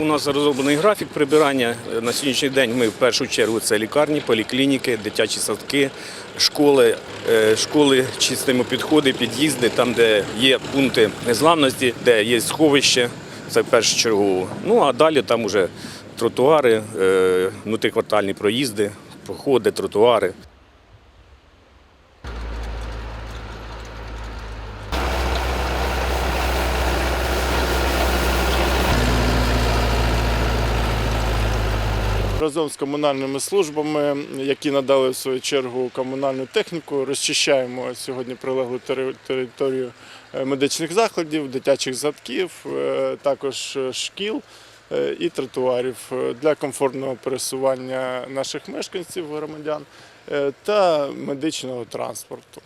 У нас розроблений графік прибирання. На сьогоднішній день ми в першу чергу це лікарні, поліклініки, дитячі садки, школи. Е, Школи чистимо підходи, під'їзди, там, де є пункти незламності, де є сховище, це першочергово. Ну а далі там уже тротуари, е, внутриквартальні проїзди, проходи, тротуари. Разом з комунальними службами, які надали в свою чергу комунальну техніку, розчищаємо сьогодні прилеглу територію е, медичних закладів, дитячих садків, е, також е, шкіл і тротуарів для комфортного пересування наших мешканців, громадян та медичного транспорту.